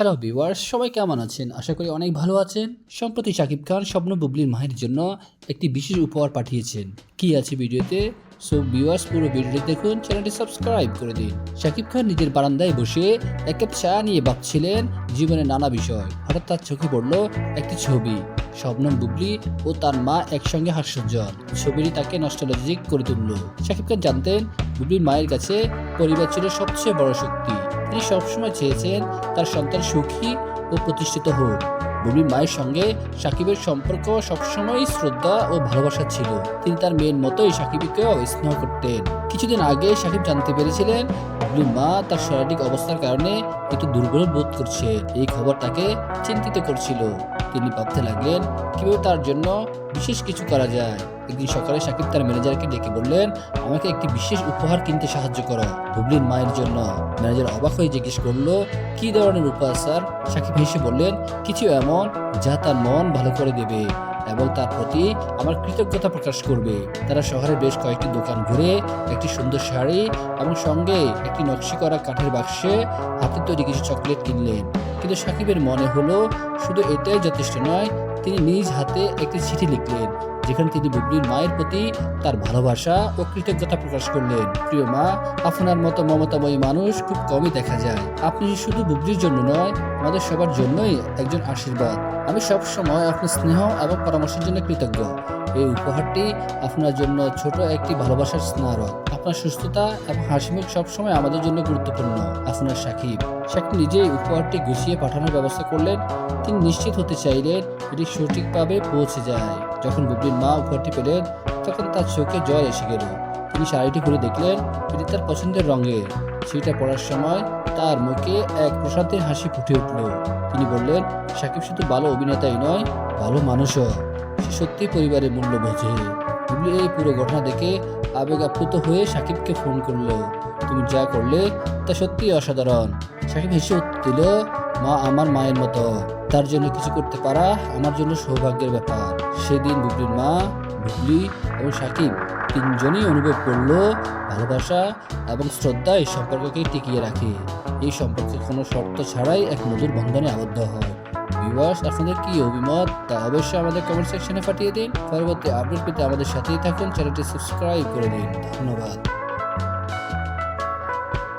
Hello viewers, সবাই কেমন আছেন? আশা করি অনেক ভালো আছেন। সম্প্রতি শাকিব খান স্বপ্ন বুবলির মায়ের জন্য একটি বিশেষ উপহার পাঠিয়েছেন। কি আছে ভিডিওতে? সো ভিউয়ার্স পুরো ভিডিওটি দেখুন, চ্যানেলটি সাবস্ক্রাইব করে দিন। শাকিব খান নিজের বারান্দায় বসে এক কাপ নিয়ে ভাবছিলেন জীবনের নানা বিষয়। হঠাৎ তার চোখে পড়ল একটি ছবি। শবনম বুবলি ও তার মা একসঙ্গে হাস্যোজ্জ্বল। ছবিটি তাকে নস্টালজিক করে তুলল। শাকিব খান জানতেন, বুবলির মায়ের কাছে পরিবার ছিল সবচেয়ে বড় শক্তি। তিনি সবসময় চেয়েছেন তার সন্তান সুখী ও প্রতিষ্ঠিত হোক। বুবলির মায়ের সঙ্গে সাকিবের সম্পর্ক সবসময় শ্রদ্ধা ও ভালোবাসা ছিল। তিনি তার মেয়ের মতোই সাকিবকেও স্নেহ করতেন। কিছুদিন আগে সাকিব জানতে পেরেছিলেন, বুবলির মা তার শারীরিক অবস্থার কারণে একটু দুর্বল বোধ করছে। এই খবর তাকে চিন্তিত করছিল। তিনি ভাবতে লাগলেন, কীভাবে তার জন্য বিশেষ কিছু করা যায়? একদিন সকালে সাকিব তার ম্যানেজারকে ডেকে বললেন, আমাকে একটি বিশেষ উপহার কিনতে সাহায্য করো হুবলির মায়ের জন্য। ম্যানেজার অবাক হয়ে জিজ্ঞেস করল, কি ধরনের উপহার, স্যার? সাকিব হেসে বললেন, কিছু এমন যা তার মন ভালো করে দেবে। এবং তার প্রতি আমার কৃতজ্ঞতা প্রকাশ করবে। তারা শহরের বেশ কয়েকটি দোকান ঘুরে একটি সুন্দর শাড়ি এবং সঙ্গে একটি নকশি করা কাঠের বাক্সে হাতে তৈরি কিছু চকলেট কিনলেন। কিন্তু সাকিবের মনে হলো, শুধু এটাই যথেষ্ট নয়, তিনি নিজ হাতে একটি চিঠি লিখলেন। যেখানে তিনি বুবলির মায়ের প্রতি তার ভালোবাসা ও কৃতজ্ঞতা প্রকাশ করলেন। প্রিয় মা, আপনার মতো মমতাময়ী মানুষ খুব কমই দেখা যায়। আপনি শুধু বুবলির জন্য নয়, আমাদের সবার জন্যই একজন আশীর্বাদ। আমি সব সময় আপনার স্নেহ এবং পরামর্শের জন্য কৃতজ্ঞ। এই উপহারটি আপনার জন্য ছোট একটি ভালোবাসার স্নারক আপনার সুস্থতা এবং হাসিমুখ সবসময় আমাদের জন্য গুরুত্বপূর্ণ, আপনার সাকিব। সাকিব নিজেই উপহারটি গুছিয়ে পাঠানোর ব্যবস্থা করলেন। তিনি নিশ্চিত হতে চাইলেন এটি সঠিকভাবে পৌঁছে যায়। যখন বুবলির মা উপহারটি পেলেন, তখন তার চোখে জল এসে গেল। তিনি শাড়িটি খুলে দেখলেন এটি তার পছন্দের রঙের। সেটা পরার সময় তার মুখে এক প্রসাদের হাসি ফুটে উঠল। তিনি বললেন, সাকিব শুধু ভালো অভিনেতাই নয়, ভালো মানুষও। সে সত্যি পরিবারের মূল্য বোঝে এই পুরো ঘটনা দেখে আবেগ আপ্লুত হয়ে সাকিবকে ফোন করল। তুমি যা করলে তা সত্যি অসাধারণ সাকিব হেসে দিল, মা আমার মায়ের মতো। তার জন্য কিছু করতে পারা আমার জন্য সৌভাগ্যের ব্যাপার। সেদিন বুবলির মা, বুবলি এবং সাকিব তিনজনই অনুভব করল ভালোবাসা এবং শ্রদ্ধা এই সম্পর্ককে টিকিয়ে রাখে। এই সম্পর্কে কোনো শর্ত ছাড়াই এক মধুর বন্ধনে আবদ্ধ হয়। ভিউয়ার্স আপনাদের কি অভিমত? তা অবশ্যই আমাদের কমেন্ট সেকশনে পাঠিয়ে দিন। পরবর্তী আপডেট পেতে আমাদের সাথেই থাকুন। চ্যানেলটি সাবস্ক্রাইব করে দিন। ধন্যবাদ।